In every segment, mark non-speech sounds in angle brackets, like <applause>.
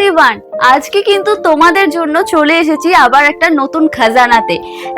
Everyone আজকে কিন্তু তোমাদের জন্য চলে এসেছি আবার একটা নতুন খাজানাতে।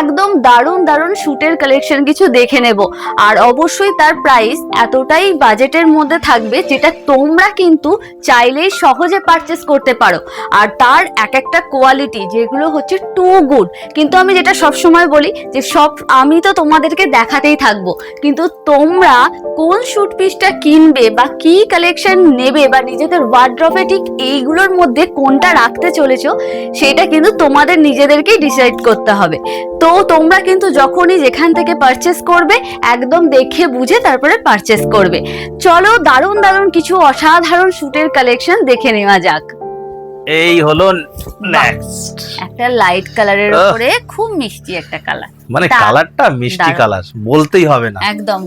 একদম দারুণ দারুণ শুটের কালেকশন কিছু দেখে নেব। আর অবশ্যই তার প্রাইস এতটাই বাজেটের মধ্যে থাকবে যেটা তোমরা কিন্তু চাইলেই সহজে পারচেস করতে পারো। আর তার এক একটা কোয়ালিটি যেগুলো হচ্ছে টু গুড কিন্তু আমি যেটা সব সময় বলি যে সব আমি তো তোমাদেরকে দেখাতেই থাকব। কিন্তু তোমরা কোন শুট পিসটা কিনবে বা কি কালেকশন নেবে বা নিজেদের ওয়ার্ড্রপে ঠিক এইগুলোর মধ্যে কোনটা রাখতে চলেছো সেটা কিন্তু তোমাদের নিজেদেরকেই ডিসাইড করতে হবে। তো তোমরা কিন্তু যখনই যেখান থেকে পারচেস করবে একদম দেখে বুঝে তারপরে পারচেস করবে। চলো দারুণ দারুণ কিছু অসাধারণ শুটের কালেকশন দেখে নেওয়া যাক। এই হলো নেক্সট একটা লাইট কালারের। উপরে খুব মিষ্টি একটা কালার মানে কালারটা মিষ্টি কালার বলতেই হবে না। একদম।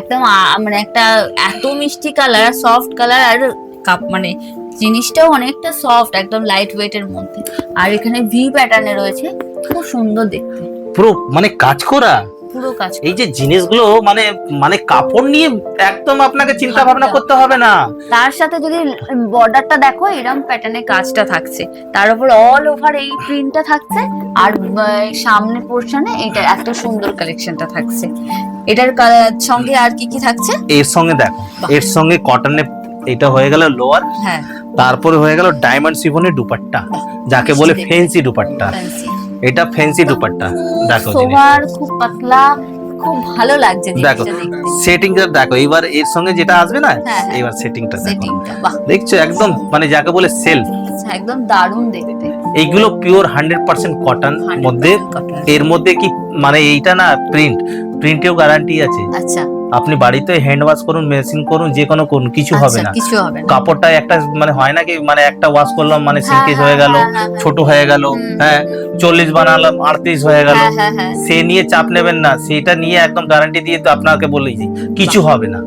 একদম মানে একটা এত মিষ্টি কালার সফট কালার আর কাপ মানে জিনিসটাও অনেকটা সফট একদম লাইট ওয়েটের মধ্যে। আর এখানে ভি প্যাটার্নে রয়েছে খুব সুন্দর দেখতে। পুরো মানে কাজ করা পুরো কাজ এই যে জিনিসগুলো মানে মানে কাপড় নিয়ে একদম আপনাকে চিন্তা ভাবনা করতে হবে না। তার সাথে যদি বর্ডারটা দেখো এরকম প্যাটার্নে কাজটা থাকছে। তার উপর অল ওভার এই প্রিন্টটা থাকছে আর আহ, সামনের পোর্শনে এটা এত সুন্দর কালেকশনটা থাকছে। এটার সঙ্গে আর কি কি থাকছে? এর সঙ্গে দেখো এর সঙ্গে কটনে এটা হয়ে গেল লোয়ার হ্যাঁ। তারপরে হয়ে গেল ডায়মন্ড সিফনের দুপাট্টা যাকে বলে ফেন্সি দুপাট্টা। এটা ফেন্সি দুপাট্টা দেখো। সোবার খুব পাতলা খুব ভালো লাগছে দেখো সেটিংটা দেখো এবার এর সঙ্গে যেটা আসবে না হ্যাঁ, হ্যাঁ। এবার সেটিংটা দেখো। দেখছ একদম মানে যাকে বলে সেলফ একদম দারুণ দেখতে। এইগুলো পিওর হান্ড্রেড পার্সেন্ট কটন মধ্যে। এর মধ্যে কি মানে এইটা না প্রিন্ট প্রিন্টেও গ্যারান্টি আছে। আচ্ছা। আপনি বাড়িতে হ্যান্ড ওয়াশ করুন মেশিন করুন যে কোনো করুন কিছু হবে আচ্ছা, না। কিছু হবে না। কাপড়টা একটা মানে হয় না কি মানে একটা ওয়াশ করলাম মানে হ্যাঁ, হ্যাঁ, হয়ে গেল হ্যাঁ, হ্যাঁ, ছোট হয়ে গেল হ্যাঁ চল্লিশ বানালাম আটত্রিশ হয়ে গেল সে নিয়ে চাপ নেবেন না সেটা নিয়ে একদম গ্যারান্টি দিয়ে তো আপনাকে বলেছি কিছু হবে না।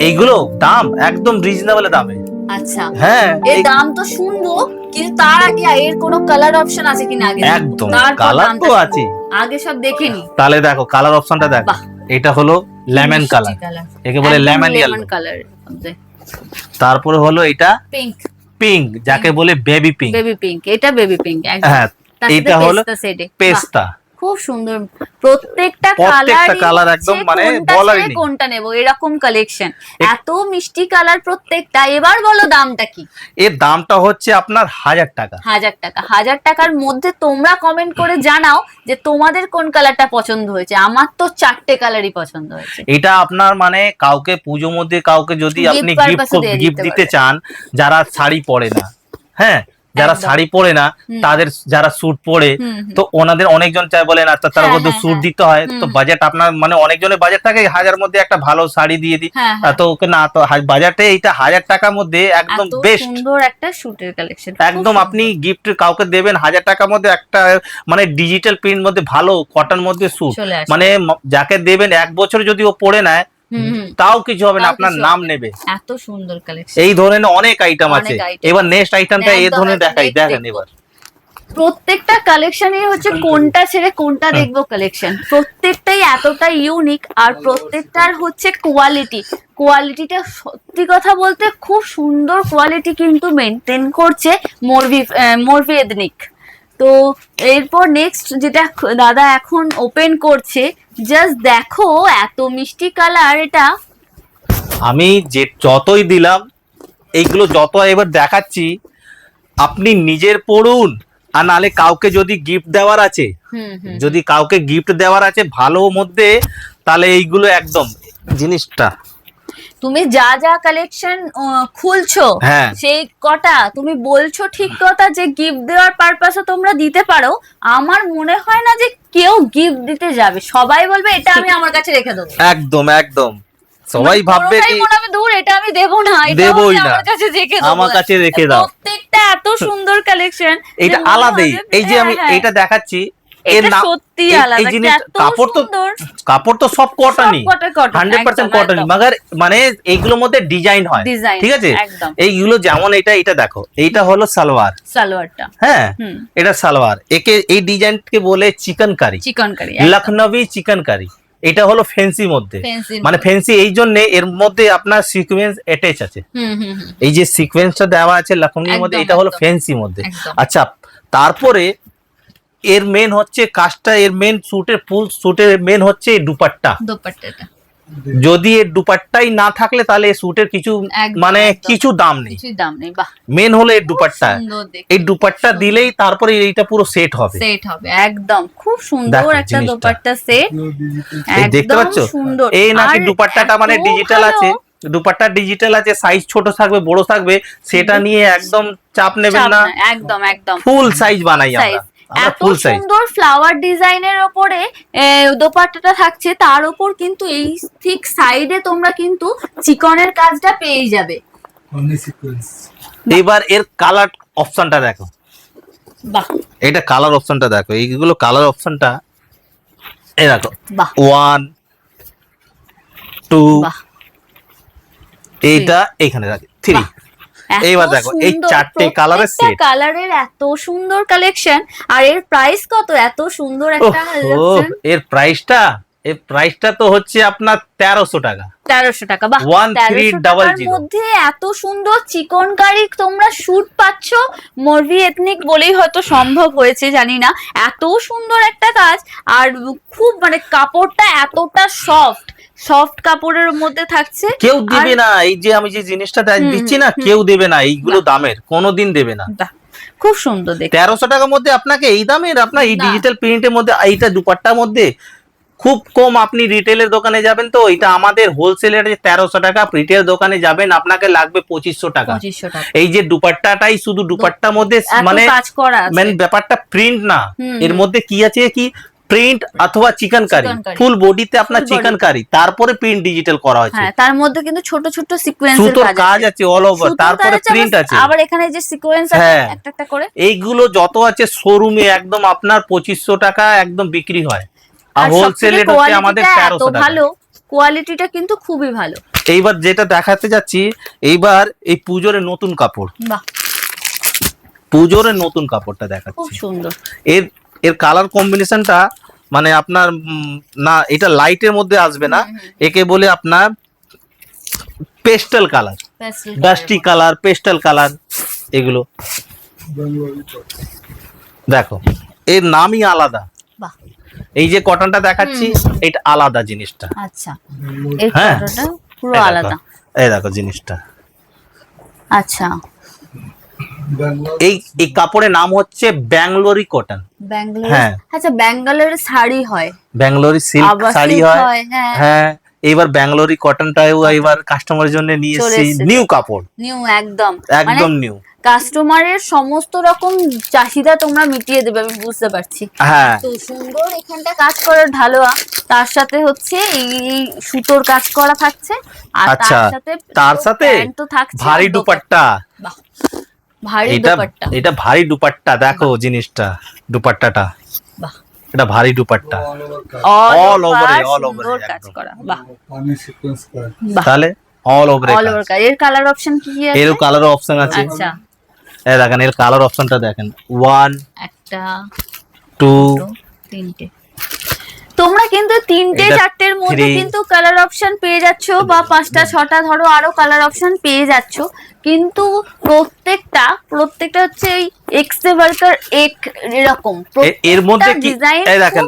এইগুলো দাম একদম রিজনেবল দামে। আচ্ছা হ্যাঁ এর এই- দাম তো শুনব কিন্তু তার আগে এর কোনো কালার অপশন আছে কিনা আগে একদম কালার তো আছে। আগে সব দেখে নি। তাহলে দেখো কালার অপশনটা দেখো। এটা হলো লেমন কালার একে বলে লেমন ইয়েলো কালার তারপরে হলো এটা পিঙ্ক পিঙ্ক যাকে বলে বেবি পিঙ্ক বেবি পিঙ্ক এটা বেবি পিঙ্ক হ্যাঁ এটা হলো পেস্তা খুব সুন্দর। প্রত্যেকটা প্রত্যেকটা কালার একদম মানে বলারই নেই। কোনটা নেব এরকম কালেকশন এত মিষ্টি কালার প্রত্যেকটা। এবার বলো দামটা কি? এর দামটা হচ্ছে আপনার হাজার টাকা। হাজার টাকা। হাজার টাকার মধ্যে তোমরা কমেন্ট করে জানাও যে তোমাদের কোন কালারটা পছন্দ হয়েছে। আমার তো চারটে কালারই পছন্দ হয়েছে। এটা আপনার মানে কাউকে পুজো মধ্যে কাউকে যদি আপনি গিফট দিতে চান যারা শাড়ি পরে না হ্যাঁ যারা শাড়ি পরে না তাদের যারা স্যুট পরে। তো ওনাদের অনেকজন চাই বলেন আচ্ছা তার হ্যাঁ, মধ্যে হ্যাঁ, স্যুট হ্যাঁ। দিতে হয়। তো বাজেট আপনার মানে অনেকজনের বাজেট থাকে হাজার মধ্যে একটা ভালো শাড়ি দিয়ে দিই। হ্যাঁ হ্যাঁ। তো ওকে না তো বাজারে এইটা হাজার টাকার মধ্যে একদম বেস্ট সুন্দর একটা শুটের কালেকশন একদম আপনি গিফট কাউকে দেবেন হাজার টাকার মধ্যে একটা মানে ডিজিটাল প্রিন্ট মধ্যে ভালো কটন মধ্যে স্যুট মানে যাকে দেবেন এক বছর যদি ও পরে নেয়। তাও কিছু হবে না আপনার নাম নেবে। এত সুন্দর কালেকশন এই ধরনের অনেক আইটেম আছে। এবার নেক্সট আইটেমটা এই ধরনের দেখাই দেখেন এবার। প্রত্যেকটা কালেকশনই হচ্ছে কোনটা ছেড়ে কোনটা দেখব কালেকশন প্রত্যেকটাই এতটা ইউনিক আর প্রত্যেকটার হচ্ছে কোয়ালিটি কোয়ালিটিটা সত্যি কথা বলতে খুব সুন্দর কোয়ালিটি কিন্তু মেনটেন করছে মরভি মরভি এদনিক তো এরপর নেক্সট যেটা দাদা এখন ওপেন করছে জাস্ট দেখো এত মিষ্টি কালার এটা। আমি যে যতই দিলাম এইগুলো যত এবার দেখাচ্ছি আপনি নিজের পড়ুন আর নালে কাউকে যদি গিফট দেওয়ার আছে হুম হুম। যদি কাউকে গিফট দেওয়ার আছে ভালো মধ্যে তাহলে এইগুলো একদম জিনিসটা। তুমি যা যা কালেকশন খুলছো হ্যাঁ। সেই কটা তুমি বলছো ঠিক কথা যে গিফট দেওয়ার পারপাসে তোমরা দিতে পারো। আমার মনে হয় না যে কেউ গিফট দিতে যাবে। সবাই বলবে এটা আমি আমার কাছে রেখে দেবো। একদম একদম। সবাই ভাববে কি দূর এটা আমি দেবো না দেবোই না। আমার কাছে রেখে দেবো আমার কাছে রেখে দাও। প্রত্যেকটা এত সুন্দর কালেকশন <laughs> এটা আলাদাই। এই যে আমি এটা দেখাচ্ছি এর এটা নাম সত্যি আলাদা জিনিস কাপড় তো কাপড় তো সব কটনই সবকটা cotton, হান্ড্রেড পার্সেন্ট একদম, কটনই একদম। মানে এইগুলোর মধ্যে ডিজাইন হয়। ঠিক আছে? এইগুলো যেমন এটা এটা দেখো। এইটা হলো সালোয়ার। সালোয়ারটা। হ্যাঁ? এটা সালোয়ার। একে এই ডিজাইনকে বলে চিকেন কারি চিকন কারি লখনবী চিকেন কারি এটা হলো ফেন্সি মধ্যে। মানে ফেন্সি এই জন্য এর মধ্যে আপনার সিকোয়েন্স অ্যাটাচ আছে। হুম হুম হুম। এই যে সিকোয়েন্সটা দেওয়া আছে লখনৌর মধ্যে এটা হলো। ফেন্সি মধ্যে। আচ্ছা তারপরে এর মেন হচ্ছে কাজটা এর মেন স্যুটের ফুল স্যুটের মেন হচ্ছে দুপাট্টা। দোপাট্টাটা। যদি এর দুপাট্টাই না থাকলে তাহলে এই স্যুটের কিছু মানে কিছু দাম নেই। দাম নেই বাহ। মেন হলো এর দুপাট্টা। এই দুপাট্টা দিলেই তারপরে এইটা পুরো সেট হবে। সেট হবে একদম। খুব সুন্দর একটা। দোপাট্টা সেট এই দেখতে পাচ্ছ? সুন্দর। এই নাকি দুপাট্টাটা মানে ডিজিটাল আছে। দুপাট্টা ডিজিটাল আছে সাইজ ছোট থাকবে বড় থাকবে সেটা নিয়ে একদম চাপ নেবেন না। একদম একদম। ফুল সাইজ বানাই আমরা। এত সুন্দর ফ্লাওয়ার ডিজাইনের ওপরে দোপাট্টাটা থাকছে তার উপর কিন্তু এই ঠিক সাইডে তোমরা কিন্তু চিকনের কাজটা পেয়ে যাবে। এবার এর কালার অপশনটা দেখো। বাহ। এটা কালার অপশনটা দেখো। এইগুলো কালার অপশনটা এই দেখো। বাহ। ওয়ান টু এইটা এখানে রাখি। থ্রি এইবার দেখো, এই চারটে colour-এর কালারের এত সুন্দর কালেকশন আর এর প্রাইস কত? এত সুন্দর একটা এর এর প্রাইসটা এর প্রাইসটা তো হচ্ছে আপনার তেরোশো টাকা। তেরোশো টাকা One three 1300 double মধ্যে এত সুন্দর চিকন কারি তোমরা শুট পাচ্ছ মরভি এথনিক বলেই হয়তো সম্ভব হয়েছে জানি না। এত সুন্দর একটা কাজ আর খুব মানে কাপড়টা এতটা সফট সফট কাপড়ের মধ্যে থাকছে। কেউ দেবে না এই যে আমি যে জিনিসটা দিচ্ছি না কেউ দেবে না এইগুলো দামের কোনোদিন দেবে না। খুব সুন্দর দেখতে। তেরোশো টাকার মধ্যে আপনাকে এই দামের আপনার এই ডিজিটাল প্রিন্টের মধ্যে এইটা দুপাট্টার মধ্যে খুব কম আপনি রিটেলের দোকানে যাবেন তো এটা আমাদের হোলসেলের যে তেরোশো টাকা রিটেল দোকানে যাবেন আপনাকে লাগবে পঁচিশশো টাকা। এই যে দুপাট্টাটাই শুধু দুপাট্টার মধ্যে মানে কাজ করা আছে। ব্যাপারটা প্রিন্ট না। এর মধ্যে কি আছে কি? প্রিন্ট অথবা চিকেন কারি ফুল বডিতে আপনার চিকেন কারি তারপরে প্রিন্ট ডিজিটাল করা হয়েছে। হ্যাঁ তার মধ্যে কিন্তু ছোট ছোট সিকোয়েন্সের সুতোর কাজ আছে। অল ওভার তারপরে প্রিন্ট আছে। আবার এখানে যে সিকোয়েন্স আছে হ্যাঁ। একটা একটা করে। এইগুলো যত আছে শোরুমে একদম আপনার পঁচিশশো টাকা একদম বিক্রি হয়। আর হচ্ছে আমাদের কোয়ালিটিটা এত তেরোশো টাকা। ভালো কোয়ালিটিটা কিন্তু খুবই ভালো। এইবার যেটা দেখাতে যাচ্ছি এইবার এই পুজোর নতুন কাপড়। বাহ। পুজোর নতুন কাপড়টা খুব দেখাচ্ছি সুন্দর। এর এর কালার কম্বিনেশনটা মানে আপনার না এটা লাইটের মধ্যে আসবে না। একে বলে আপনার pastel colour dusty colour pastel colour এগুলো। দেখো এর নামই আলাদা। বাহ। এই যে কটনটা দেখাচ্ছি এটা আলাদা জিনিসটা। আচ্ছা। এই হ্যাঁ। পুরো দেখো, আলাদা। এই দেখো জিনিসটা। আচ্ছা। এই এই কাপড়ের নাম হচ্ছে ব্যাঙ্গলোরি কটন ব্যাঙ্গালোর? হ্যাঁ। আচ্ছা ব্যাঙ্গালোর শাড়ি হয়। ব্যাঙ্গলোরি সিল্ক শাড়ি silk হয়। হ্যাঁ। এবার ব্যাঙ্গলোরি কটনটাও এবার কাস্টমারের জন্য নিয়ে এসেছি। নিউ কাপড়। নিউ একদম। মানে একদম নিউ কাস্টমারের সমস্ত রকম চাহিদা তোমরা মিটিয়ে দেবে আমি বুঝতে পারছি। হ্যাঁ। তো সুন্দর এখানটা কাজ করার ঢালোয়া। তার সাথে হচ্ছে এই সুতোর কাজ করা থাকছে। আর আচ্ছা, তার সাথে তার সাথে তো থাকছে ভারী দুপাট্টা। ভারী এটা দুপাট্টা। এটা ভারী দুপাট্টা দেখো জিনিসটা দুপাট্টাটা। এটা ভারী dupatta. All over all over কাজ করা বাহ। Funny সিকোয়েন্স করা। তাহলে অল ওভার অল ওভার এর কালার অপশন কি কি আছে? এর কালার অপশন আছে। আচ্ছা। এই দেখেন এর কালার অপশনটা দেখেন। ওয়ান একটা টু দুটো, তিনটে। তোমরা কিন্তু তিনটে চারটের মধ্যে কিন্তু কালার অপশন পেয়ে যাচ্ছ বা পাঁচটা ছটা ধরো আরও কালার অপশন পেয়ে যাচ্ছ। কিন্তু প্রত্যেকটা প্রত্যেকটা হচ্ছে এই এক্সে ওয়ার্কার এক এরকম। এর মধ্যে কি ডিজাইন এই দেখেন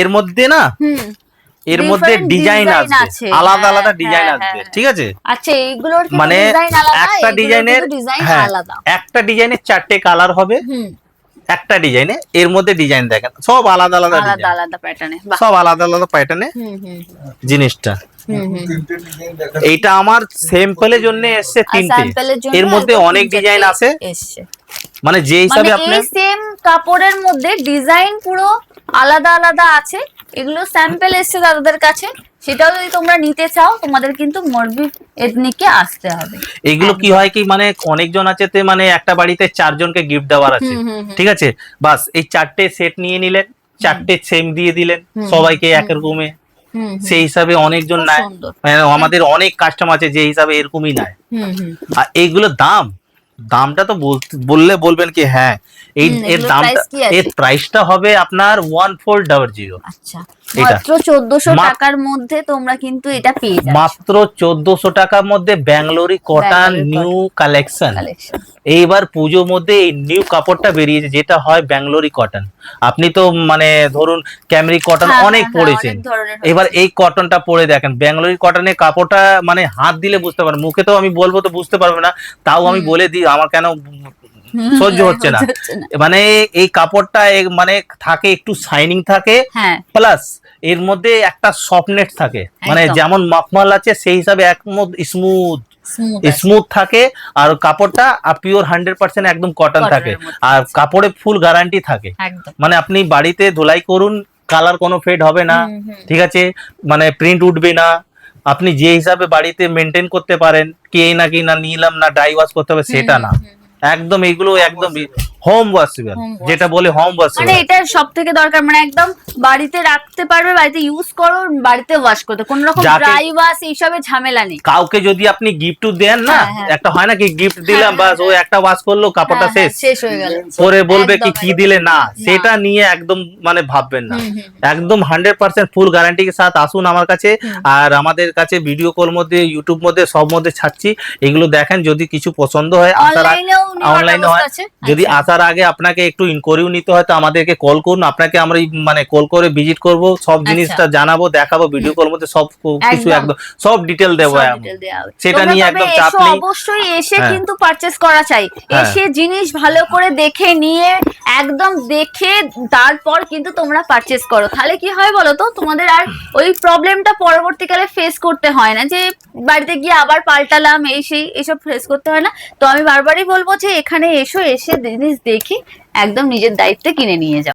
এর মধ্যে না হুম। এর মধ্যে ডিজাইন আছে। আলাদা হ্যাঁ, আলাদা ডিজাইন হ্যাঁ, আসবে হ্যাঁ। ঠিক আছে? আচ্ছা এইগুলোর মানে ডিজাইন আলাদা একটা ডিজাইনের ডিজাইন আলাদা। একটা ডিজাইনের চারটে কালার হবে। হুম। একটা ডিজাইনে এর মধ্যে ডিজাইন দেখেন সব আলাদা আলাদা আলাদা আলাদা প্যাটার্নে সব আলাদা আলাদা প্যাটার্নে হুম হুম জিনিসটা। এইটা আমার স্যাম্পলের জন্য এসছে তিনটে। এর মধ্যে অনেক ডিজাইন আছে। মানে যে হিসাবে মানে আপনি সেম কাপড়ের মধ্যে ডিজাইন পুরো আলাদা আলাদা আছে। এগুলো স্যাম্পল এসছে দাদাদের কাছে। সেটাও যদি তোমরা নিতে চাও তোমাদের কিন্তু মরবি এথনিকে আসতে হবে। এগুলো কি হয় কি মানে অনেকজন আছে তে মানে একটা বাড়িতে চারজনকে গিফট দেওয়ার আছে। ঠিক আছে? বাস এই চারটে সেট নিয়ে নিলেন চারটে সেম দিয়ে দিলেন সবাইকে হুম, এক রকমে হুম হুম, সেই হিসাবে অনেকজন নেয়। মানে আমাদের অনেক কাস্টমার আছে যে হিসাবে এরকমই নেয়। আর এইগুলোর দাম দামটা তো বললে বলবেন কি হ্যাঁ এই এর দামটা? এর প্রাইসটা হবে আপনার ওয়ান ফোর ডাবল জিরো আচ্ছা মাত্র চোদ্দশো টাকার মধ্যে তোমরা কিন্তু এটা পেয়ে যাবে মাত্র চোদ্দশো টাকার মধ্যে ব্যাঙ্গালোরি কটন নিউ কালেকশন এইবার পুজোর মধ্যে এই নিউ কাপড়টা বেরিয়েছে যেটা হয় ব্যাঙ্গালোরি কটন আপনি তো মানে ধরুন ক্যামেরি কটন হ্যাঁ, অনেক পড়েছেন। এবার এই কটনটা পরে দেখেন ব্যাঙ্গালোরি কটনের কাপড়টা মানে হাত দিলে বুঝতে পারেন মুখে তো আমি বলব তো বুঝতে পারবে না তাও আমি বলে দিই আমার কেন সহ্য <laughs> হচ্ছে না। মানে এই কাপড়টা মানে থাকে একটু শাইনিং থাকে হ্যাঁ। প্লাস এর মধ্যে একটা সফটনেস থাকে। মানে যেমন মখমল আছে সেই হিসাবে একমত স্মুথ স্মুথ থাকে আর কাপড়টা পিওর হান্ড্রেড পার্সেন্ট একদম কটন থাকে। আর কাপড়ে ফুল গ্যারান্টি থাকে। মানে আপনি বাড়িতে ধুলাই করুন কালার কোনো ফেড হবে না। ঠিক আছে? মানে প্রিন্ট উঠবে না। আপনি যে হিসাবে বাড়িতে মেনটেন করতে পারেন কি না কি না নিলাম না ড্রাই ওয়াশ করতে হবে সেটা না। একদম এগুলো একদম হোম ওয়াশেবল যেটা বলে হোম মানে এটা সব থেকে দরকার মানে একদম বাড়িতে রাখতে পারবে বাড়িতে ইউজ করো বাড়িতে ওয়াশ করতে কোনো রকম ড্রাই ওয়াশ এইসবে ঝামেলা নেই। কাউকে যদি আপনি গিফট দেন না হ্যাঁ, হ্যাঁ। একটা হয় না কি গিফট দিলাম হ্যাঁ, বাস ও একটা ওয়াশ করল কাপড়টা শেষ। শেষ হয়ে গেল। পরে বলবে কি কি দিলে? না। সেটা নিয়ে একদম মানে ভাববেন না। একদম হান্ড্রেড পার্সেন্ট ফুল গ্যারান্টি কে সাথ আসুন আমার কাছে। আর আমাদের কাছে ভিডিও কল মধ্যে ইউটিউব মধ্যে সব মধ্যে ছাড়ছি। এগুলো দেখেন যদি কিছু পছন্দ হয় অনলাইনে হয়। যদি আচ্ছা। আসার আগে আপনাকে একটু ইনকোয়ারিও নিতে হয় তো আমাদেরকে কল করুন আপনাকে আমরা মানে কল করে ভিজিট করব সব জিনিসটা জানাব দেখাবো ভিডিও কল মধ্যে সব কিছু একদম। সব ডিটেল দেবো। সেটা নিয়ে একদম চাপ নেই। অবশ্যই এসে হ্যাঁ। কিন্তু পারচেস করা চাই হ্যাঁ। এসে জিনিস ভালো করে দেখে নিয়ে একদম দেখে তারপর কিন্তু তোমরা পারচেস করো তাহলে কি হয় বলো তো তোমাদের আর ওই প্রবলেমটা পরবর্তীকালে ফেস করতে হয় না যে বাড়িতে গিয়ে আবার পাল্টালাম এই সেই এসব ফেস করতে হয় না তো আমি বারবারই বলব যে এখানে এসো এসে জিনিস দেখে একদম নিজের দায়িত্বে কিনে নিয়ে যাও।